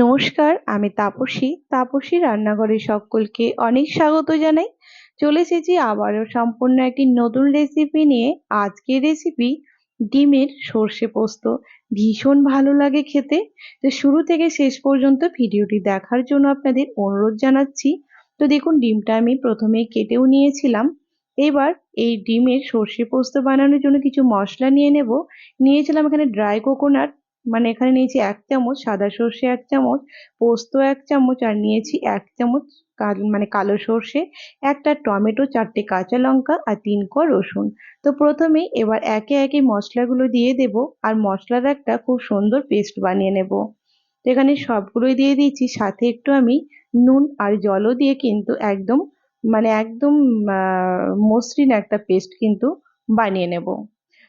নমস্কার, আমি তাপসী। তাপসী রান্নাঘরে সকলকে অনেক স্বাগত জানাই। চলে এসেছি আবারও সম্পূর্ণ একটি নতুন রেসিপি নিয়ে। আজকের রেসিপি ডিমের সর্ষে পোস্ত। ভীষণ ভালো লাগে খেতে। তো শুরু থেকে শেষ পর্যন্ত ভিডিওটি দেখার জন্য আপনাদের অনুরোধ জানাচ্ছি। তো দেখুন, ডিমটা আমি প্রথমেই কেটেও নিয়েছিলাম। এবার এই ডিমের সর্ষে পোস্ত বানানোর জন্য কিছু মশলা নিয়ে নেব। নিয়েছিলাম এখানে ড্রাই কোকোনাট মানে এখানে নিয়েছি এক চামচ সাদা সর্ষে এক চামচ, পোস্ত এক চামচ, আর নিয়েছি এক চামচ মানে কালো সর্ষে, একটা টমেটো, চারটে কাঁচা লঙ্কা, আর তিন ক রসুন। তো প্রথমেই এবার একে একে মশলাগুলো দিয়ে দেব, আর মশলার একটা খুব সুন্দর পেস্ট বানিয়ে নেব। তো এখানে সবগুলোই দিয়ে দিয়েছি, সাথে একটু আমি নুন আর জলও দিয়ে কিন্তু একদম মানে একদম মসৃণ একটা পেস্ট কিন্তু বানিয়ে নেব।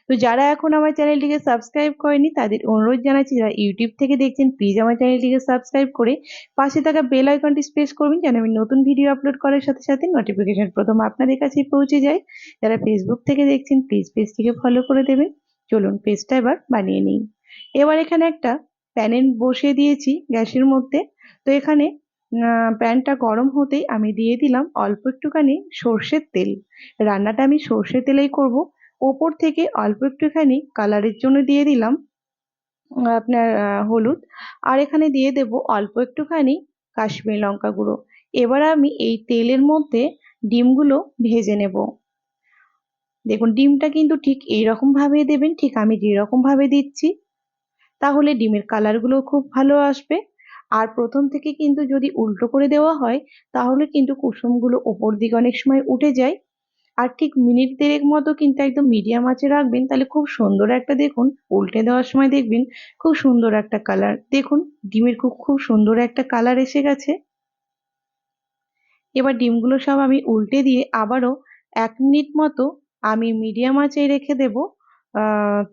তো যারা এখন আমার চ্যানেলটিকে সাবস্ক্রাইব করেনি, তাদের অনুরোধ জানাচ্ছি, যারা ইউটিউব থেকে দেখছেন প্লিজ আমার চ্যানেলটিকে সাবস্ক্রাইব করে পাশে থাকা বেল আইকনটি প্রেস করবেন, যেন আমি নতুন ভিডিও আপলোড করার সাথে সাথে নোটিফিকেশন প্রথম আপনাদের কাছেই পৌঁছে যায়। যারা ফেসবুক থেকে দেখছেন প্লিজ পেজটিকে ফলো করে দেবেন। চলুন পেজটা এবার বানিয়ে নিই। এবার এখানে একটা প্যানে বসিয়ে দিয়েছি গ্যাসের মধ্যে। তো এখানে প্যানটা গরম হতেই আমি দিয়ে দিলাম অল্প একটুখানি সর্ষের তেল। রান্নাটা আমি সর্ষের তেলেই করব। ওপর থেকে অল্প একটুখানি কালারের জন্য দিয়ে দিলাম আপনার হলুদ। আর এখানে দিয়ে দেব অল্প একটুখানি কাশ্মীর লঙ্কা গুঁড়ো। এবার আমি এই তেলের মধ্যে ডিমগুলো ভেজে নেব। দেখুন, ডিমটা কিন্তু ঠিক এইরকমভাবে দেবেন, ঠিক আমি যেরকমভাবে দিচ্ছি, তাহলে ডিমের কালারগুলো খুব ভালো আসবে। আর প্রথম থেকে কিন্তু যদি উল্টো করে দেওয়া হয়, তাহলে কিন্তু কুসুমগুলো ওপর দিকে অনেক সময় উঠে যায়। আর ঠিক মিনিট দেড়েক মতো কিন্তু একদম মিডিয়াম আঁচে রাখবেন, তাহলে খুব সুন্দর একটা দেখুন, উল্টে দেওয়ার সময় দেখবেন খুব সুন্দর একটা কালার দেখুন, ডিমের খুব খুব সুন্দর একটা কালার এসে গেছে। এবার ডিমগুলো সব আমি উল্টে দিয়ে আবারও এক মিনিট মতো আমি মিডিয়াম আঁচে রেখে দেব।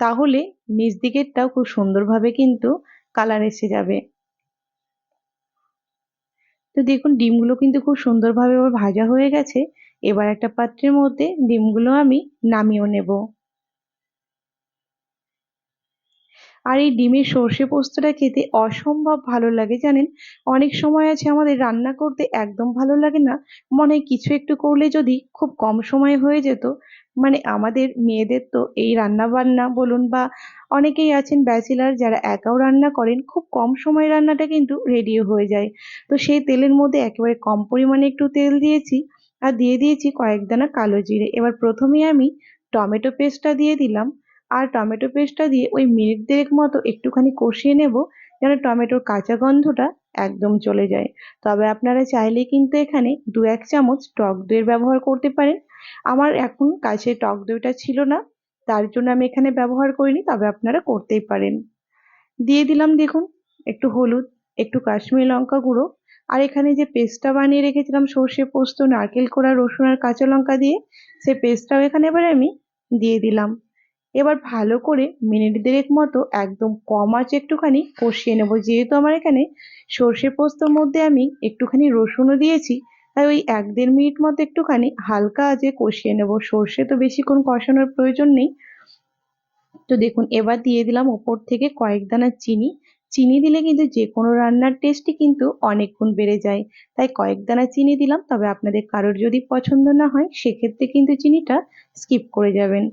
তাহলে নিচ দিকেরটাও খুব সুন্দরভাবে কিন্তু কালার এসে যাবে। তো দেখুন, ডিমগুলো কিন্তু খুব সুন্দরভাবে ভাজা হয়ে গেছে। এবার একটা পাত্রের মধ্যে ডিমগুলো আমি নামিয়েও নেব। আর এই ডিমের সর্ষে পোস্তটা খেতে অসম্ভব ভালো লাগে জানেন? অনেক সময় আছে আমাদের রান্না করতে একদম ভালো লাগে না। মনে কিছু একটু করলে যদি খুব কম সময়ে হয়ে যেত। মানে আমাদের মেয়েদের তো এই রান্না বান্না বলুন বা অনেকেই আছেন ব্যাচেলার যারা একাও রান্না করেন, খুব কম সময় রান্নাটা কিন্তু রেডিও হয়ে যায়। তো সেই তেলের মধ্যে একেবারে কম পরিমাণে একটু তেল দিয়েছি। আর দিয়ে দিয়েছি কয়েক দানা কালো জিরে। এবার প্রথমেই আমি টমেটো পেস্টটা দিয়ে দিলাম। আর টমেটো পেস্টটা দিয়ে ওই মিনিট দেড়েক মতো একটুখানি কষিয়ে নেব, যেন টমেটোর কাঁচা গন্ধটা একদম চলে যায়। তবে আপনারা চাইলে কিন্তু এখানে দু এক চামচ টক দইয়ের ব্যবহার করতে পারেন। আমার এখন কাছে টক দইটা ছিল না, তার জন্য আমি এখানে ব্যবহার করিনি, তবে আপনারা করতেই পারেন। দিয়ে দিলাম দেখুন, একটু হলুদ, একটু কাশ্মীরি লঙ্কা গুঁড়ো আর এখানে যে পেস্টটা বানিয়ে রেখেছিলাম, সর্ষে পোস্ত, নারকেল কোড়া, রসুন আর কাঁচা লঙ্কা দিয়ে সেই পেস্টটাও এখানে এবার আমি দিয়ে দিলাম। এবার ভালো করে মিনিট দেড়েক মতো একদম কম আঁচে একটুখানি কষিয়ে নেব। যেহেতু আমার এখানে সর্ষে পোস্তর মধ্যে আমি একটুখানি রসুনও দিয়েছি, তাই ওই এক দেড় মিনিট মতো একটুখানি হালকা আঁচে কষিয়ে নেব। সর্ষে তো বেশিক্ষণ কষানোর প্রয়োজন নেই। তো দেখুন, এবার দিয়ে দিলাম ওপর থেকে কয়েক দানা চিনি চিনি দিলে কিন্তু যে কোনো রান্নার টেস্টই কিন্তু অনেক গুণ বেড়ে যায়। তাই কয়েক দানা চিনি দিলাম, তবে আপনাদের কারোর যদি পছন্দ না হয়, সেক্ষেত্রে কিন্তু চিনিটা স্কিপ করে যাবেন।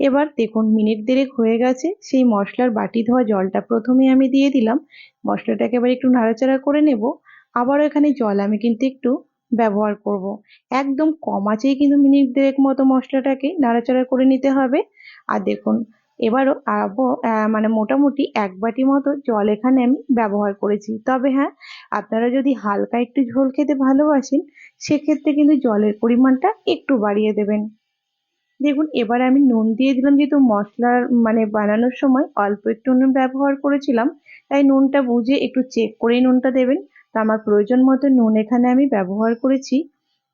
এবার দেখুন, মিনিট দেড়েক হয়ে গেছে, সেই মশলার বাটি ধোয়া জলটা প্রথমে আমি দিয়ে দিলাম। মশলাটাকে এবার একটু নাড়াচাড়া করে নেব। আবারও এখানে জল আমি কিন্তু একটু ব্যবহার করব। একদম কম আঁচেই কিন্তু মিনিট দেড়েক মতো মশলাটাকে নাড়াচাড়া করে নিতে হবে। আর দেখুন এবারও মানে মোটামুটি এক বাটি মতো জল এখানে আমি ব্যবহার করেছি। তবে হ্যাঁ আপনারা যদি হালকা একটু ঝোল খেতে ভালোবাসেন, সেক্ষেত্রে কিন্তু জলের পরিমাণটা একটু বাড়িয়ে দেবেন। দেখুন, এবার আমি নুন দিয়ে দিলাম, যেহেতু মশলার মানে বানানোর সময় অল্প একটু নুন ব্যবহার করেছিলাম, তাই নুনটা বুঝে একটু চেক করেই নুনটা দেবেন। তা আমার প্রয়োজন মতো নুন এখানে আমি ব্যবহার করেছি।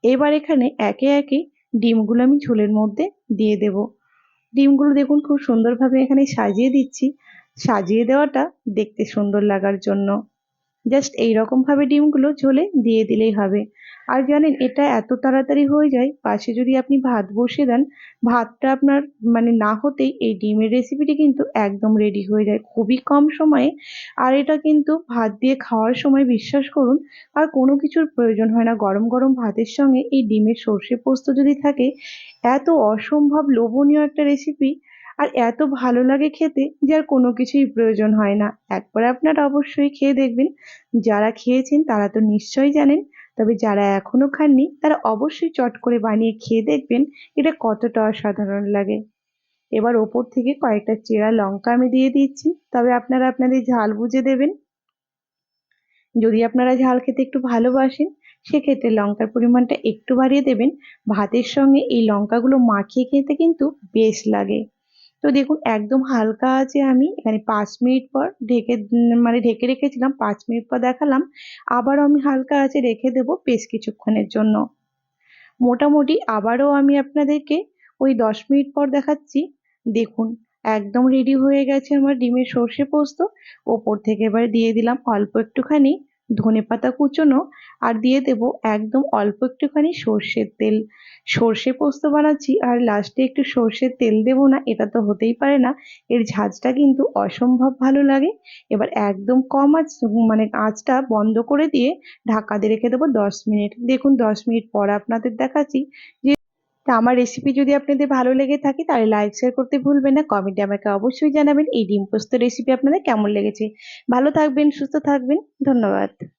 এবার এখানে একে একে ডিমগুলো আমি ঝোলের মধ্যে দিয়ে দেব। ডিমগুলো দেখুন খুব সুন্দরভাবে এখানে সাজিয়ে দিচ্ছি। সাজিয়ে দেওয়াটা দেখতে সুন্দর লাগার জন্য। জাস্ট এইরকমভাবে ডিমগুলো ঝোলে দিয়ে দিলেই হবে। আর জানেন, এটা এত তাড়াতাড়ি হয়ে যায়, পাশে যদি আপনি ভাত বসিয়ে দেন, ভাতটা আপনার মানে না হতেই এই ডিমের রেসিপিটি কিন্তু একদম রেডি হয়ে যায়, খুবই কম সময়ে। আর এটা কিন্তু ভাত দিয়ে খাওয়ার সময় বিশ্বাস করুন, আর কোনো কিছুর প্রয়োজন হয় না। গরম গরম ভাতের সঙ্গে এই ডিমের সর্ষে পোস্ত যদি থাকে, এত অসম্ভব লোভনীয় একটা রেসিপি আর এত ভালো লাগে খেতে যে আর কোনো কিছুই প্রয়োজন হয় না। একবার আপনারা অবশ্যই খেয়ে দেখবেন। যারা খেয়েছেন তারা তো নিশ্চয়ই জানেন, তবে যারা এখনও খাননি তারা অবশ্যই চট করে বানিয়ে খেয়ে দেখবেন, এটা কতটা অসাধারণ লাগে। এবার ওপর থেকে কয়েকটা চেরা লঙ্কা আমি দিয়ে দিচ্ছি, তবে আপনারা আপনাদের ঝাল বুঝে দেবেন। যদি আপনারা ঝাল খেতে একটু ভালোবাসেন, সেক্ষেত্রে লঙ্কার পরিমাণটা একটু বাড়িয়ে দেবেন। ভাতের সঙ্গে এই লঙ্কাগুলো মাখিয়ে খেতে কিন্তু বেশ লাগে। তো দেখুন, একদম হালকা আছে আমি, এখানে পাঁচ মিনিট পর ঢেকে মানে ঢেকে রেখেছিলাম, পাঁচ মিনিট পর দেখালাম, আবারও আমি হালকা আছে রেখে দেবো বেশ কিছুক্ষণের জন্য। মোটামুটি আবারও আমি আপনাদেরকে ওই দশ মিনিট পর দেখাচ্ছি। দেখুন, একদম রেডি হয়ে গেছে আমার ডিমের সর্ষে পোস্ত। ওপর থেকে এবার দিয়ে দিলাম অল্প একটুখানি ধনে পাতা কুচোনো আর দিয়ে দেব একদম অল্প একটুখানি সর্ষের তেল। সর্ষে পোস্ত বানাচ্ছি আর লাস্টে একটু সর্ষের তেল দেব না, এটা তো হতেই পারে না। এর ঝাঁজটা কিন্তু অসম্ভব ভালো লাগে। এবার একদম কম আঁচ মানে আঁচটা বন্ধ করে দিয়ে ঢাকা দিয়ে রেখে দেবো দশ মিনিট। দেখুন দশ মিনিট পর আপনাদের দেখাচ্ছি যে তা আমার রেসিপি যদি আপনাদের ভালো লেগে থাকে, তাহলে লাইক শেয়ার করতে ভুলবেন না। কমেন্টে আমাকে অবশ্যই জানাবেন এই ডিম পোস্ত রেসিপি আপনাদের কেমন লেগেছে। ভালো থাকবেন, সুস্থ থাকবেন। ধন্যবাদ।